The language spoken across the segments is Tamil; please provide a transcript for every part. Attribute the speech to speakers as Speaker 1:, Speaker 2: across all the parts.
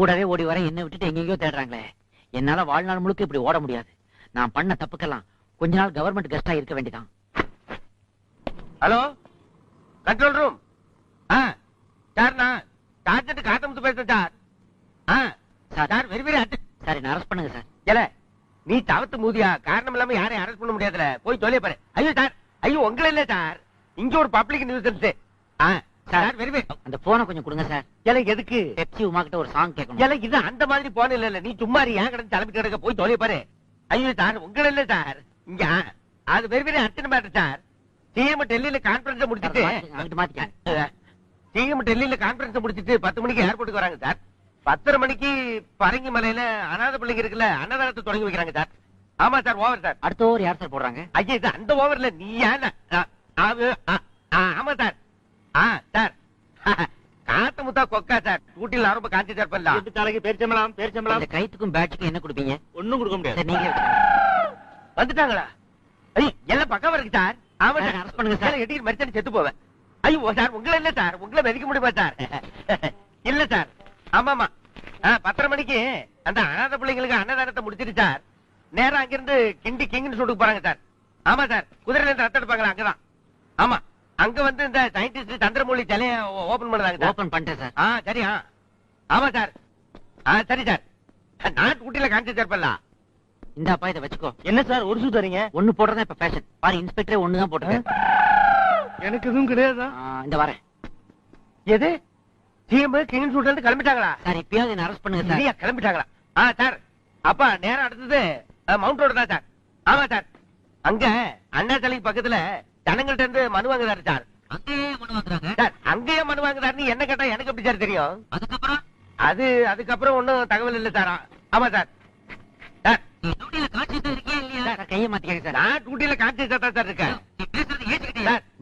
Speaker 1: கூடவே ஓடி வர என்ன விட்டுட்டு எங்கெங்கயோ தேடுறாங்களே. என்னால வாழ்நாள் முழுக்க இப்படி ஓட முடியாது. நான் பண்ண தப்புக்கெல்லாம் கொஞ்ச நாள் கவர்மெண்ட் கெஸ்டா இருக்க வேண்டியதான்
Speaker 2: ஹலோ? கண்ட்ரோல் ரூம் ஆ. சார் நான் டார்ஜெட் காத்தமுத்து பேசுறேன் சார் ஆ.
Speaker 1: சார்
Speaker 2: வெரி வெரி
Speaker 1: சார் என்ன அரெஸ்ட் பண்ணுங்க சார்
Speaker 2: ஏல நீ தவத்து மூதியா? காரணம் இல்லாம யாரையும் அரெஸ்ட் பண்ண முடியாதுல. போய் சொல்லிய பாரு. ஐயோ சார் ஐயோ உங்களை இல்ல சார் இங்க ஒரு பப்ளிக் நியூசன்ஸ் ஆ. சார். வெரி வெரி
Speaker 1: அந்த போனை கொஞ்சம் கொடுங்க சார்.
Speaker 2: ஏல எதுக்கு?
Speaker 1: பெப்சி உமா கிட்ட ஒரு சாங் கேட்கணும்.
Speaker 2: ஏல இது அந்த மாதிரி போன இல்ல இல்ல நீ சும்மா ஏன் கிடந்து தலைமை கிடக்க போய் சொல்லிய பாரு. ஐயோ சார் உங்களை இல்ல சார். இங்க அது வெரி வெரி அர்ச்சனை மேட்டர் சார். சிஎம் டெல்லியில கான்பரன்ஸ் முடிச்சிட்டு
Speaker 1: அங்கிட்டு
Speaker 2: சிஎம் டெல்லியில கான்பரன்ஸ் முடிச்சிட்டு பத்து மணிக்கு ஏர்போர்ட்டுக்கு வராங்க சார். பத்தரை மணிக்கு பரங்கி மலையில அனாதை பிள்ளைங்க இருக்குல்ல அன்னதானத்தை தொடங்கி வைக்கிறாங்க சார். ஆமா சார் ஓவர் சார்.
Speaker 1: அடுத்த ஓவர் யார் சார் போடுறாங்க?
Speaker 2: ஐயா இது அந்த ஓவர்ல நீ ஏன் ஆமா சார். சார். காத்து முத்தா கொக்கா சார். ஊட்டில ரொம்ப காஞ்சி சார் பண்ணலாம்
Speaker 3: எட்டு தலைக்கு பேரிச்சம்பளம் பேரிச்சம்பளம்
Speaker 1: கைத்துக்கும் பேட்சுக்கும் என்ன கொடுப்பீங்க?
Speaker 3: ஒண்ணும் கொடுக்க முடியாது.
Speaker 1: நீங்க
Speaker 2: வந்துட்டாங்களா ஐய் எல்லாம் பக்கம் இருக்கு சார். ஆமா
Speaker 1: சார், arrest பண்ணுங்க சார்.
Speaker 2: சார் எட்டிக்கு மரிச்சாடி செத்து போவேன். ஐயோ சார் உங்களை இல்ல சார்? உங்களை மதிக்க முடியுமா சார்? இல்ல சார். ஆமாமா. பத்தரை மணிக்கு அந்த அனாதை பிள்ளைங்களுக்கு அன்னதானத்தை முடிச்சிட்டு சார். நேரா அங்கிருந்து கிண்டி கிங்னு சொல்லிட்டு போறாங்க சார். ஆமா சார். குதிரையில இருந்து ரத்தம் எடுப்பாங்களா அங்கதான். ஆமா. அங்க வந்து இந்த சயின்டிஸ்ட் சந்திரமௌலி சிலைய ஓபன் பண்ணுறாங்க சார்.
Speaker 1: ஓபன் பண்ணிட்டேன் சார்.
Speaker 2: ஆ சரி ஆ. ஆமா சார். ஆ சரி சார். நாட்டு ஊட்டியில காஞ்சி சார் பண்ணலாம்
Speaker 1: இந்த அப்பா இதை வச்சுக்கோ.
Speaker 3: என்ன சார் ஒரு சூ தரீங்க
Speaker 1: ஒண்ணு போடுறதா இப்ப ஃபேஷன் பாரு இன்ஸ்பெக்டரே ஒண்ணு தான் போட்டுருக்கேன்
Speaker 3: எனக்கு எதுவும் கிடையாதா?
Speaker 1: இந்த வரேன்.
Speaker 2: எது? சிஎம் கிங் சூட்ல கிளம்பிட்டாங்களா?
Speaker 1: சார் இப்பயாவது என்ன அரெஸ்ட் பண்ணுங்க சார்.
Speaker 2: கிளம்பிட்டாங்களா? ஆ சார். அப்பா நேரம் அடுத்தது மவுண்ட் ரோடு தான் சார். ஆமா சார். அங்க அண்ணா சிலைக்கு பக்கத்துல ஜனங்கள்ட்ட இருந்து மனு வாங்குறாரு சார்.
Speaker 1: அங்கேயே மனு வாங்குறாங்க?
Speaker 2: சார் அங்கேயே மனு வாங்குறாருன்னு என்ன கேட்டா எனக்கு எப்படி சார் தெரியும்?
Speaker 1: அதுக்கப்புறம்?
Speaker 2: அது அதுக்கப்புறம் ஒண்ணும் தகவல் இல்ல சார். ஆமா சார். சார்.
Speaker 1: கையை மாத்திக்கங்க சார்.
Speaker 2: நான் டியூட்டில கான்சியஸா தான் சார் இருக்கேன்.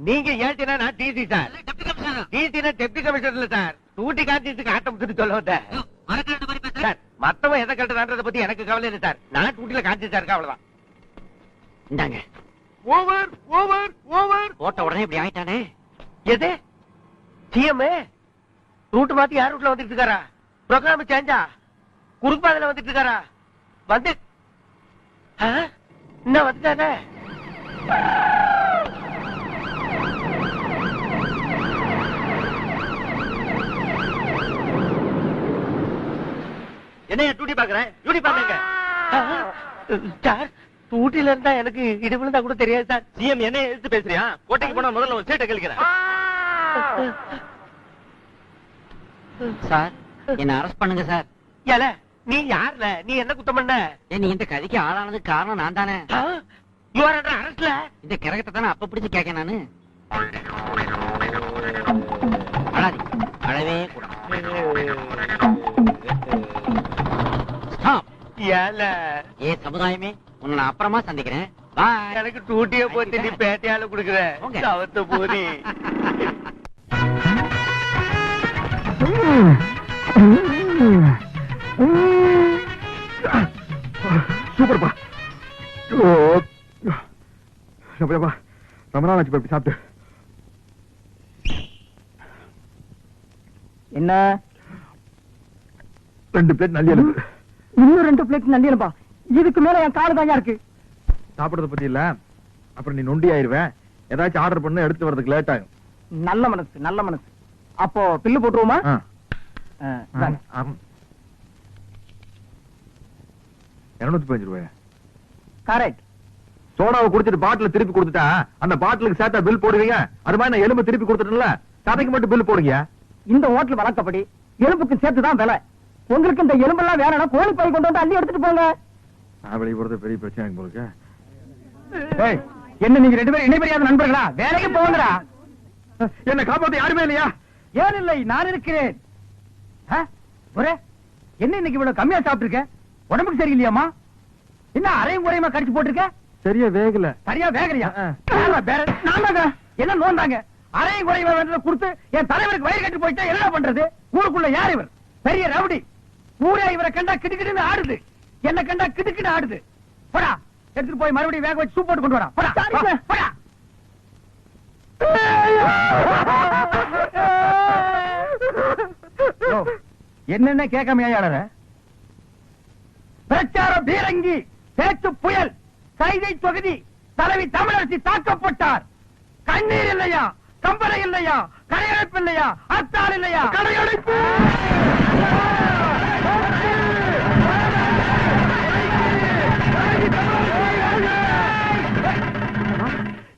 Speaker 2: நீங்க ஏற்றினா நான் டிசி சார். டிசினா டெப்டி கமிஷனர் சார். டியூட்டி கான்சியஸுக்கு ஆட்டம் சொல்லி சொல்ல வந்தேன் சார் மத்தவன் எதை கட்டுறான்றத பத்தி எனக்கு கவலை இல்லை சார். நான் டியூட்டில கான்சியஸா இருக்கேன் அவ்வளவுதான்.
Speaker 1: இந்தாங்க.
Speaker 2: ஓவர் ஓவர் ஓவர்
Speaker 1: போட்ட உடனே இப்படி ஆயிட்டானே?
Speaker 2: எது? சிஎம் ரூட் மாத்தி யார் ரூட்ல வந்துட்டு இருக்காரா? ப்ரோக்ராம் சேஞ்சா குறுப்பாதையில வந்துட்டு இருக்காரா? வந்து? இன்னும் வந்துட்டானே?
Speaker 3: என்னைய டூட்டி பாக்குறேன் டியூட்டி பாக்குறேங்க
Speaker 2: சார் ஊட்டில இருந்தா எனக்கு இடி விழுந்தா கூட தெரியாது சார்.
Speaker 3: சிஎம் என்ன எடுத்து பேசுறியா? கோட்டைக்கு போனா முதல்ல ஒரு சீட்டை கழிக்கிறேன்
Speaker 1: சார் என்ன அரெஸ்ட் பண்ணுங்க சார்.
Speaker 2: ஏல நீ யாருல? நீ என்ன குத்தம் பண்ண?
Speaker 1: நீ இந்த கதைக்கு ஆளானதுக்கு காரணம் நான் தானே?
Speaker 2: யூ ஆர் அண்டர் அரஸ்ட்ல
Speaker 1: இந்த கிரகத்தை தானே அப்ப பிடிச்சு கேட்க நானு? அழாதி அழவே கூடாது. ஸ்டாப்
Speaker 2: ஏல.
Speaker 1: ஏ சமுதாயமே. உன்னை நான் அப்புறமா சந்திக்கிறேன். பாய்
Speaker 2: எனக்கு டூட்டிய போட்டு நீ பேட்டையால குடுக்குற.
Speaker 1: போங்க.
Speaker 2: தவத்த போரி
Speaker 4: சூப்பர்ப்பா. நாள் ஆச்சு இப்படி சாப்பிட்டு.
Speaker 5: என்ன?
Speaker 4: ரெண்டு பிளேட் நல்லி எழுது
Speaker 5: இன்னும் ரெண்டு பிளேட் நண்டியலப்பா இதுக்கு மேல என் காலு தான் இருக்கு.
Speaker 4: சாப்பிடறத பத்தி இல்ல. அப்புறம் நீ நொண்டி ஆயிருவேன் ஏதாச்சும் ஆர்டர் பண்ண எடுத்து வரதுக்கு லேட் ஆகும்.
Speaker 5: நல்ல மனசு நல்ல மனசு. அப்போ பில்லு போட்டுருவோமா.
Speaker 4: இருநூத்தி பதினஞ்சு ரூபாய்?
Speaker 5: கரெக்ட்
Speaker 4: சோடாவை குடிச்சிட்டு பாட்டில திருப்பி கொடுத்துட்டா அந்த பாட்டிலுக்கு சேர்த்தா பில் போடுவீங்க? அது மாதிரி நான் எலும்பு திருப்பி கொடுத்துட்டேன்ல. கதைக்கு மட்டும் பில் போடுங்க.
Speaker 5: இந்த ஹோட்டல் வழக்கப்படி எலும்புக்கு சேர்த்து தான் விலை. உங்களுக்கு இந்த எலும்பெல்லாம் வேணும்னா கோழி பை கொண்டு வந்து அள்ளி எடுத்துட்டு போங்க.
Speaker 4: வெளியே போறது பெரிய பிரச்சனை போலுக்கு
Speaker 5: என்ன நீங்க ரெண்டு பேரும் இணைபெரியாத நண்பர்களா? வேலைக்கு போங்கடா.
Speaker 4: என்ன காப்பாத்த யாருமே இல்லையா?
Speaker 5: ஏன் இல்லை நான் இருக்கிறேன். என்ன இன்னைக்கு இவ்வளவு கம்மியா சாப்பிட்டுருக்க? உடம்புக்கு சரியில்லையாமா என்ன அரையும் குறையுமா கடிச்சு போட்டிருக்க?
Speaker 4: சரியா வேகல.
Speaker 5: சரியா வேகலையா? நான்தாங்க என்ன நோந்தாங்க? அரையும் குறையுமா கொடுத்து என் தலைவருக்கு வயிறு கட்டி போயிட்டா என்ன பண்றது? ஊருக்குள்ள யார் இவர்? பெரிய ரவுடி. ஊரே இவரை கண்டா கிடுக்கிடுன்னு ஆடுது. என்ன கண்டா கிடுக்கிட்டு ஆடுது. போடா எடுத்துட்டு போய் மறுபடியும் வேக வச்சு சூப் போட்டு கொண்டு வரா. போடா போடா. என்னென்ன கேட்காம ஏழற பிரச்சார பீரங்கி பேச்சு புயல் கைதை தொகுதி தலைவி தமிழரசி தாக்கப்பட்டார். கண்ணீர் இல்லையா? கம்பளை இல்லையா? கடையடைப்பு இல்லையா? அத்தாள் இல்லையா? கடையடைப்பு!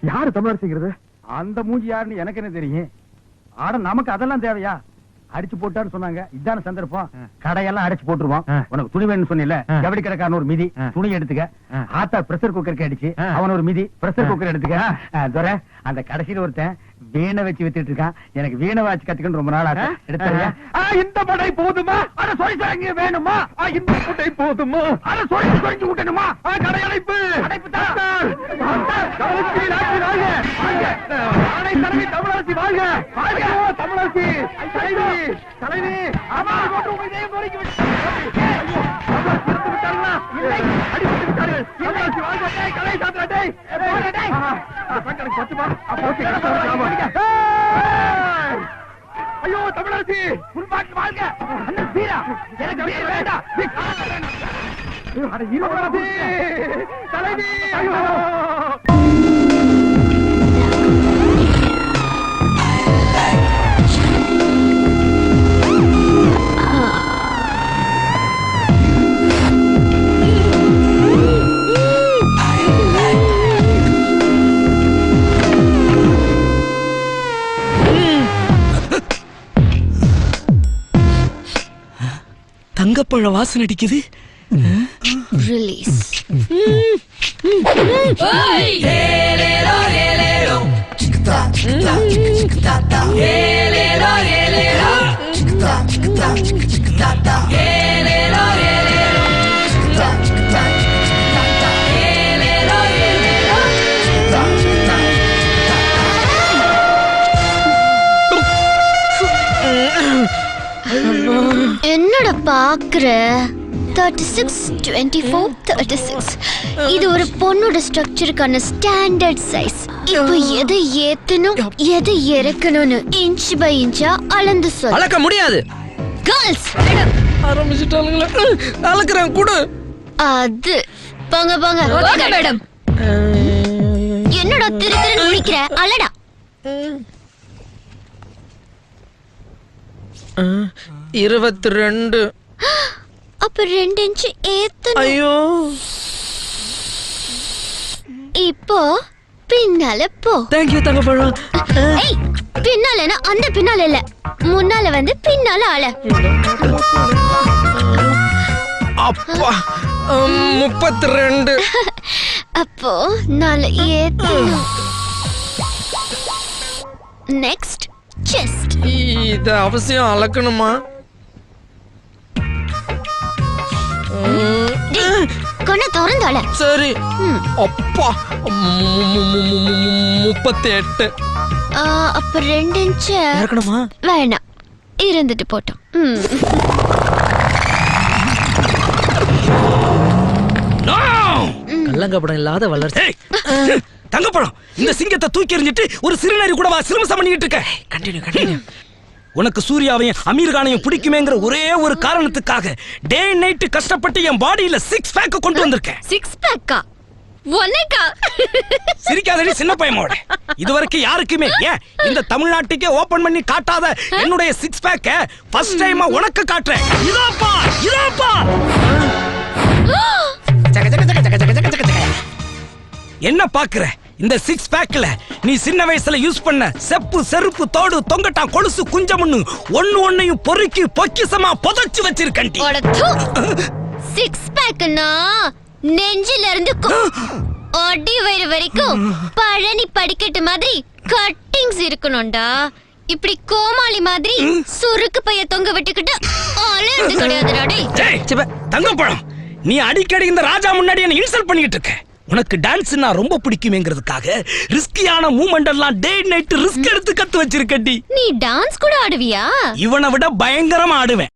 Speaker 4: யாரு தமிழரசிங்கிறது
Speaker 5: அந்த மூஞ்சி யாருன்னு எனக்கு என்ன தெரியும் ஆட நமக்கு அதெல்லாம் தேவையா அடிச்சு போட்டான்னு சொன்னாங்க இதான சந்தர்ப்பம் கடையெல்லாம் அடிச்சு போட்டுருவோம். உனக்கு துணி வேணும்னு சொன்னில. ஜவுளி கடைக்காரன் ஒரு மிதி. துணி எடுத்துக்க. ஆத்தா பிரஷர் குக்கருக்கு அடிச்சு. அவன் ஒரு மிதி பிரஷர். குக்கர் எடுத்துக்க துரை அந்த கடைசியில ஒருத்தன் வீணை வச்சு வித்துட்டு இருக்கான். எனக்கு வீணை வாட்சி கத்துக்கணும் ரொம்ப நாள் ஆச்சு
Speaker 4: ஆ.
Speaker 5: எடுத்தறியா
Speaker 4: இந்த படை போதுமா?
Speaker 5: அட சொல்லி வேணுமா?
Speaker 4: இந்த படை போதுமா?
Speaker 5: அட சொல்லி சொல்லி விட்டணுமா?
Speaker 4: கடையடைப்பு.
Speaker 5: அடைப்பு.
Speaker 4: அத்தாள், தமிழரசி வாழ்க. வாழ்க. தமிழரசி தலைவி
Speaker 5: ஆமா,
Speaker 4: அடிபட்டு விட்டார்கள். தமிழரசி வாழ்க. கலை சாத்திரா, ஐயோ தமிழரசி!
Speaker 5: முன்பாட்டு வாழ்க! அண்ணன் வீரா! எனக்கு வீர வேண்டாம்
Speaker 4: தலைவி ஐயோ!
Speaker 6: தங்கப்பழ வாசனை அடிக்குது
Speaker 7: ரிலீஸ் என்னடா பாக்குற thirty six twenty four thirty six இது ஒரு பொண்ணோட ஸ்ட்ரக்சருக்கான ஸ்டாண்டர்ட் சைஸ் இப்போ எதை ஏத்தணும் எதை இறக்கணும்னு இன்ச் பை இன்ச்சா அளந்து சொல்
Speaker 6: அளக்க முடியாது.
Speaker 7: கேர்ள்ஸ்
Speaker 6: அளக்குறேன் கூட.
Speaker 7: அது. போங்க போங்க. மேடம். என்னடா திரு திரு முடிக்கிற அலடா.
Speaker 6: இருபத்தி ரெண்டு
Speaker 7: அப்ப ரெண்டு இன்ச் ஏத்தணும்.
Speaker 6: ஐயோ.
Speaker 7: இப்போ பின்னால போ.
Speaker 6: தேங்க்யூ தங்கப்பழம்.
Speaker 7: ஏய் பின்னாலனா அந்த பின்னால இல்ல. முன்னால வந்து பின்னால ஆள.
Speaker 6: அப்பா முப்பத்தி ரெண்டு
Speaker 7: அப்போ நாலு ஏத்தணும். நெக்ஸ்ட் செஸ்ட்
Speaker 6: இது அவசியம் அளக்கணுமா? உம்,
Speaker 7: கொன்ன திறந்தால.
Speaker 6: சரி. அப்பா முப்பத்தி எட்டு
Speaker 7: அப்ப ரெண்டு இன்ச்
Speaker 6: இறக்கணுமா
Speaker 7: வேணாம். இருந்துட்டு போட்டோம். ம்.
Speaker 6: கள்ளங்கப்படம் இல்லாத வளர்ச்சி. தங்கப்பழம். இந்த சிங்கத்தை தூக்கி எறிஞ்சிட்டு ஒரு சிறுநரி கூடவா சிரமசம் பண்ணிட்டு இருக்க? கண்டினியூ கண்டினியூ உனக்கு சூர்யாவையும் அமீர் கானையும் பிடிக்குமேங்கிற ஒரே ஒரு காரணத்துக்காக டே நைட் கஷ்டப்பட்டு என் பாடியில சிக்ஸ் பேக் கொண்டு வந்திருக்கேன்.
Speaker 7: சிக்ஸ் பேக்கா ஒன்னைக்கா
Speaker 6: சிரிக்காதடி சின்ன பையனோட. இதுவரைக்கும் யாருக்குமே ஏன் இந்த தமிழ்நாட்டுக்கே ஓபன் பண்ணி காட்டாத என்னுடைய சிக்ஸ் பேக்க ஃபர்ஸ்ட் டைமா உனக்கு காட்டுறேன். இதாப்பா இதாப்பா! ஜக, ஜக, ஜக, ஜக, ஜக, ஜக, ஜக, ஜக. என்ன பாக்குற? இந்த சிக்ஸ் பேக்ல நீ சின்ன வயசுல யூஸ் பண்ண செப்பு செருப்பு தோடு தொங்கட்டான் கொலுசு குஞ்சமுன்னு ஒண்ணு ஒண்ணையும் பொறுக்கி பொக்கிசமா புதைச்சு வச்சிருக்கேன்
Speaker 7: சிக்ஸ் பேக்னா நெஞ்சில இருந்து அடி வயிறு வரைக்கும் பழனி படிக்கட்டு மாதிரி கட்டிங்ஸ் இருக்கணும்டா. இப்படி கோமாளி மாதிரி சுருக்கு பைய தொங்க விட்டுக்கிட்டு அலர்ந்து
Speaker 6: சிப்ப, தங்கப்பழம் நீ அடிக்கடி இந்த ராஜா முன்னாடி என்ன இன்சல்ட் பண்ணிட்டு இருக்க. உனக்கு டான்ஸ்னா ரொம்ப பிடிக்குமேங்கிறதுக்காக ரிஸ்கியான மூமெண்ட் எல்லாம் டே நைட் ரிஸ்க் எடுத்து கத்து வச்சிருக்கடி
Speaker 7: நீ டான்ஸ் கூட ஆடுவியா?
Speaker 6: இவனை விட பயங்கரமா ஆடுவேன்.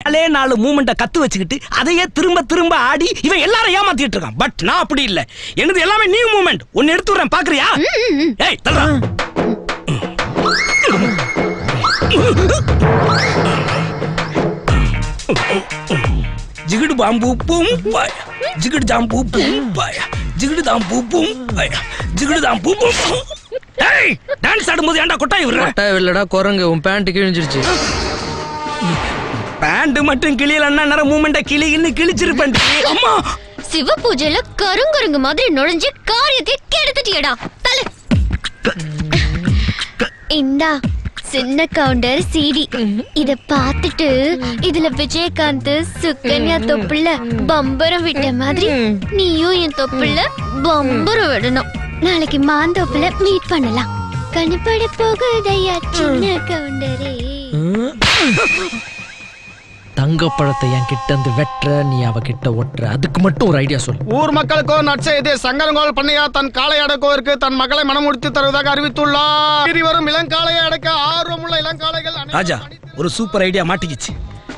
Speaker 6: நாலே நாலு மூமெண்ட கத்து வச்சுக்கிட்டு அதையே திரும்ப திரும்ப ஆடி இவன் எல்லாரும் ஏமாத்திட்டு இருக்கான். பட் நான் அப்படி இல்ல. எனது எல்லாமே நியூ மூமெண்ட் ஒன்னு எடுத்து வரேன் பாக்குறியா? ஏய் தல்றா ஜிகிடு பாம்பு பூம் பாயா. ஜிகிடு ஜாம்பு பூம் பாயா. ஜிகிடு தாம்பு பூம் பாயா ஜிகிடு தாம்பு பூம் ஏய் டான்ஸ் ஆடும்போது ஏன்டா கொட்டாய் விடுற?
Speaker 8: கொட்டாய் இல்லடா குரங்கு உன் பேண்ட் கிழிஞ்சிருச்சு.
Speaker 6: பேண்ட் மட்டும் கிளியலன்னா நேரம் மூமெண்ட கிளி இன்னும் கிழிச்சிருப்பேன் அம்மா.
Speaker 7: சிவ பூஜையில கருங்கருங்கு மாதிரி நுழைஞ்சு காரியத்தை கெடுத்துட்டியடா. தலை இந்தா. சின்ன கவுண்டர் சிடி இத பார்த்துட்டு இதுல விஜயகாந்த் சுகன்யா தொப்புல பம்பரம் விட்ட மாதிரி நீயும் என் தொப்புல பம்பரம் விடணும். நாளைக்கு மாந்தோப்புல மீட் பண்ணலாம். கண்ணுப்பட போகுதையா சின்ன கவுண்டரே
Speaker 8: தங்கப்பழத்தை என் கிட்ட இருந்து வெட்டுற நீ அவ கிட்ட ஒட்டுற. அதுக்கு மட்டும் ஒரு ஐடியா சொல்லு.
Speaker 9: ஊர் மக்களுக்கோ நற்செய்தி சங்கரங்கோல் பண்ணையா தன் காளை அடக்குவதற்கு தன் மகளை மனமுடித்து தருவதாக அறிவித்துள்ளார். இனி வரும் இளங்காளையை அடக்க ஆர்வமுள்ள இளங்காளைகள்
Speaker 6: ராஜா ஒரு சூப்பர் ஐடியா மாட்டிக்கிச்சு.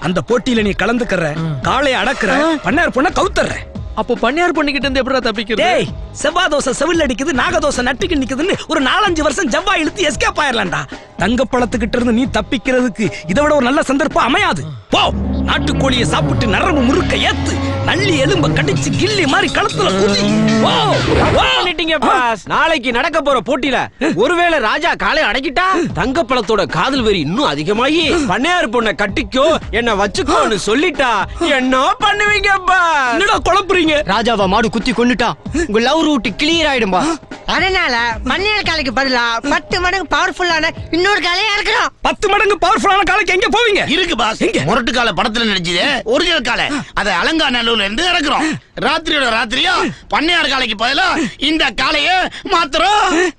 Speaker 6: அந்த போட்டியில நீ கலந்துக்கற காளைய அடக்குற பண்ணார் பொண்ண கவுத்தர்ற.
Speaker 8: அப்போ பண்ணியார் பண்ணிக்கிட்டு இருந்து எப்படா தப்பிக்கிறது?
Speaker 6: டேய் செவ்வாய் தோசை செவில் அடிக்குது நாகதோசை நட்டுக்கு நிக்குதுன்னு ஒரு நாலஞ்சு வருஷம் செவ்வாய் இழுத்து எஸ்கேப் ஆயிரலாம்டா. தங்கப்பழத்துக்கிட்ட இருந்து நீ தப்பிக்கிறதுக்கு இதை விட ஒரு நல்ல சந்தர்ப்பம் அமையாது. போ. நாட்டுக்கோழியை சாப்பிட்டு நரம்பு முறுக்க ஏத்து நள்ளி எலும்ப கடிச்சு கில்லி மாதிரி களத்துல குதி. போ, போ.
Speaker 3: பண்ணிட்டீங்க பாஸ். நாளைக்கு நடக்க போற போட்டியில ஒருவேளை ராஜா காலை அடக்கிட்டா? தங்கப்பழத்தோட காதல் வெறி இன்னும் அதிகமாகி பண்ணையார் பொண்ண கட்டிக்கோ என்ன வச்சுக்கோன்னு சொல்லிட்டா என்ன பண்ணுவீங்க பாஸ்.
Speaker 6: என்னடா குழப்புறீங்க?
Speaker 2: ராஜாவா மாடு குத்தி கொண்டுட்டா உங்க லவ் ரூட் கிளியர் ஆயிடும்பா அதனால பன்னியல் காலைக்கு பதிலா பத்து மடங்கு பவர்ஃபுல்லான இன்னொரு காலையா இருக்கிறோம்
Speaker 6: பத்து மடங்கு பவர்ஃபுல்லான காலைக்கு எங்க போவீங்க?
Speaker 10: இருக்கு பாஸ் முரட்டு கால படத்துல நடிச்சது ஒரிஜினல் காலை அதை அலங்காநல்லூர்ல இருந்து இறக்குறோம். ராத்திரியோட ராத்திரியா பண்ணையார் காலைக்கு பதிலா இந்த காளைய மாத்திரம்